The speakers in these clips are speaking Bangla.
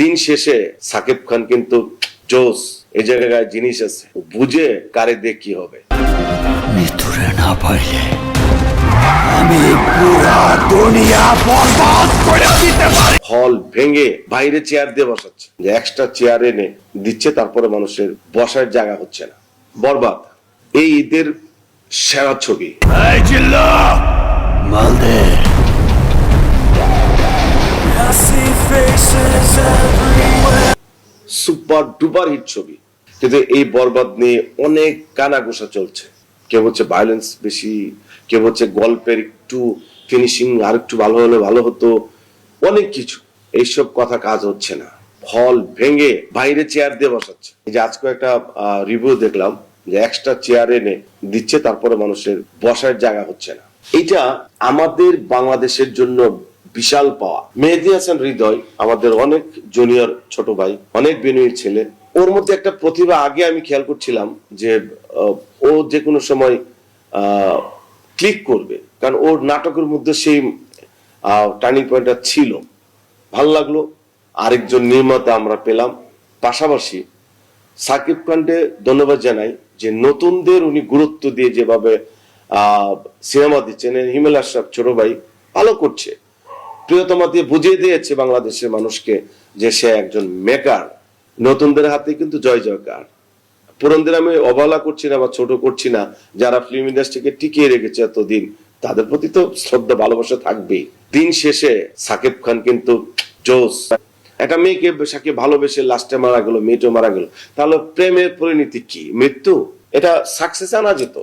দিন শেষে সাকিব খান কিন্তু জোস এই জায়গায় জিনিস আছে। বুঝে কারে দিয়ে কি হবে। মৃত্যুরে না পাইলে আমি পুরা দুনিয়া বরবাদ করে দিতে পারি। হল ভেঙে বাইরে চেয়ার দিয়ে বসাচ্ছে। যে এক্সট্রা চেয়ার এনে দিচ্ছে তারপরে মানুষের বসার জায়গা হচ্ছে না। বরবাদ। এই ঈদের সেরা ছবি। সুপার ডুপার হিট ছবি। কিন্তু এই বরবাদ নিয়ে অনেক কানাঘোষা চলছে। কেউ হচ্ছে ভায়োলেন্স বেশি, কেউ হচ্ছে গল্পের একটু ফিনিশিং আর একটু ভালো হলে ভালো হতো। অনেক কিছু। এইসব কথা কাজ হচ্ছে না। হল ভেঙে বাইরে চেয়ার দিয়ে বসাচ্ছে। এই যে আজকে একটা রিভিউ দেখলাম যে এক্সট্রা চেয়ার এনে দিচ্ছে, তারপরে মানুষের বসার জায়গা হচ্ছে না। এটা আমাদের বাংলাদেশের জন্য বিশাল পাওয়া। মেহেদি হাসান হৃদয়, আমাদের অনেক জুনিয়র ছোট ভাই, অনেক বিনয়ী ছেলে। ওর মধ্যে একটা প্রতিভা আগে আমি খেয়াল করছিলাম যে ও যে কোনো সময় ক্লিক করবে। কারণ ওর নাটকের মধ্যে সেই টার্নিং পয়েন্টটা ছিল। ভালো লাগল, আরেকজন নির্মাতা আমরা পেলাম। পাশাপাশি সাকিব খানকে ধন্যবাদ জানাই যে নতুনদের উনি গুরুত্ব দিয়ে যেভাবে সিনেমা দিচ্ছেন। হিমেল আশরাফ ছোট ভাই ভালো করছে। প্রিয়তমা দিয়ে বুঝিয়ে দিয়েছে বাংলাদেশের মানুষকে যে সে একজন মেকার। নতুনদের হাতে কিন্তু জয় জয়কার। পুরনদের আমি অবহেলা করছি না বা ছোট করছি না, যারা ফিল্ম ইন্ডাস্ট্রিকে টিকিয়ে রেখেছে এতদিন, তাদের প্রতি তো শ্রদ্ধা, ভালোবাসা থাকবেই। দিন শেষে সাকিব খান কিন্তু জোস। একটা মেয়েকে সাকিব ভালোবেসে লাস্টে মারা গেল মেয়েটা মারা গেল, তাহলে প্রেমের পরিণতি কি? মৃত্যু? এটা সাকসেস আনা যেত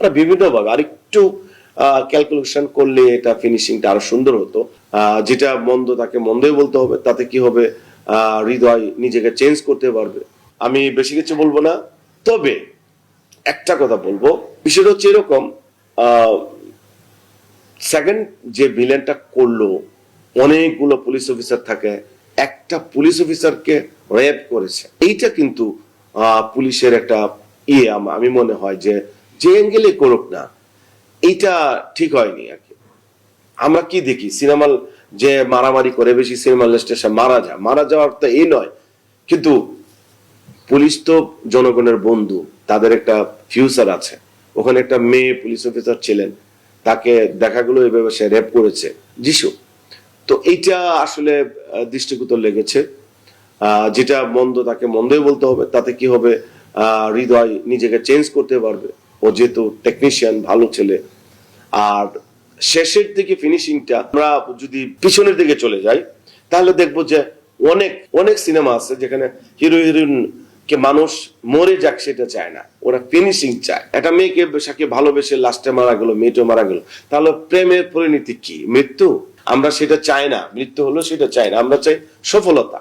বিভিন্ন ভাবে আর একটু ক্যালকুলেশন করলে এটা ফিনিশিংটা আরও সুন্দর হতো। যেটা মন্দ তাকে মন্দই বলতে হবে, তাতে কি হবে? হৃদয় নিজেকে চেঞ্জ করতে পারবে। আমি বেশি কিছু বলব না, তবে একটা কথা বলব। বিষয়টা হচ্ছে এরকম সেকেন্ড যে ভিলেনটা করল, অনেকগুলো পুলিশ অফিসার থাকে, একটা পুলিশ অফিসারকে রেপ করেছে। এইটা কিন্তু পুলিশের একটা ইয়ে আমি মনে হয় যে যে অ্যাঙ্গেলে করুক না এইটা ঠিক হয়নি আর কি। আমরা কি দেখি? সিনেমা যে মারামারি করে বেশি সিনেমা স্টেশন মারা যায় মারা যাওয়ার তো এই নয়। কিন্তু পুলিশ তো জনগণের বন্ধু, তাদের একটা ফিউচার আছে। ওখানে একটা মেয়ে পুলিশ অফিসার ছিলেন। তাকে দেখা গেলো, এভাবে সে রেপ করেছে। যিশু। তো এইটা আসলে দৃষ্টিগত লেগেছে। যেটা মন্দ তাকে মন্দই বলতে হবে। তাতে কি হবে? হৃদয় নিজেকে চেঞ্জ করতে পারবে। ও যেহেতু টেকনিশিয়ান ভালো ছেলে। আর শেষের দিকে ফিনিশিংটা আমরা যদি পিছনের দিকে চলে যাই, তাহলে দেখব যে অনেক অনেক সিনেমা আছে যেখানে হিরো হিরোইন কে মানুষ মরে যাক সেটা চায় না। ওরা ফিনিশিং চায়। একটা মেয়েকে সাকে ভালোবেসে লাস্টে মারা গেল মেয়েটা মারা গেল। তাহলে প্রেমের পরিণতি কি? মৃত্যু? আমরা সেটা চাই না। মৃত্যু হলো সেটা চাই না। আমরা চাই সফলতা।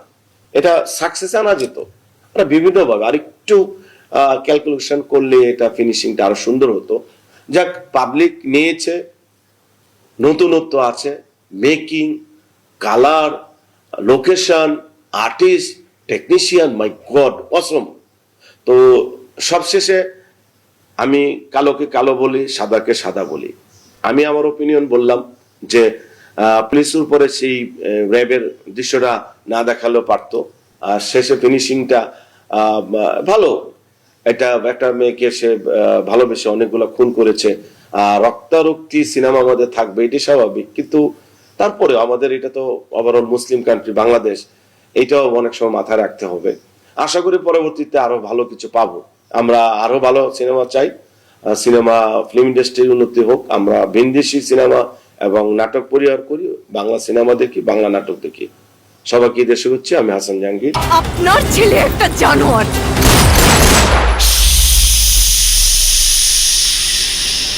এটা সাকসেস আনা যেত। আমরা ভাবে আরেকটু ক্যালকুলেশন করলে এটা ফিনিশিংটা আরও সুন্দর হতো। যাক পাবলিক নিয়েছে, নতুনত্ব আছে making colour location artist technician my god awesome তো সবশেষে আমি কালোকে কালো বলি, সাদাকে সাদা বলি। আমি আমার ওপিনিয়ন বললাম যে পুলিশের উপরে সেই র্যাবের দৃশ্যটা না দেখালেও পারতো। আর শেষে ফিনিশিংটা ভালো। এটা একটা মেয়েকে সে ভালোবেসে অনেকগুলো খুন করেছে। আর রক্তারক্তি সিনেমা আমাদের থাকবে, এটি স্বাভাবিক। কিন্তু তারপরে আমাদের এটা তো ওভারঅল মুসলিম কান্ট্রি বাংলাদেশ এইটাও অনেক সময় মাথায় রাখতে হবে। আশা করি পরবর্তীতে আরও ভালো কিছু পাবো। আমরা আরও ভালো সিনেমা চাই। সিনেমা ফিল্ম ইন্ডাস্ট্রির উন্নতি হোক, আমরা বিন্দেশি সিনেমা এবং নাটক পরিহার করি, বাংলা সিনেমা দেখি, বাংলা নাটক দেখি। সবাইকে দেশে হচ্ছে আমি হাসান জাহাঙ্গীর। আপনার ছেলে একটা জানোয়ার।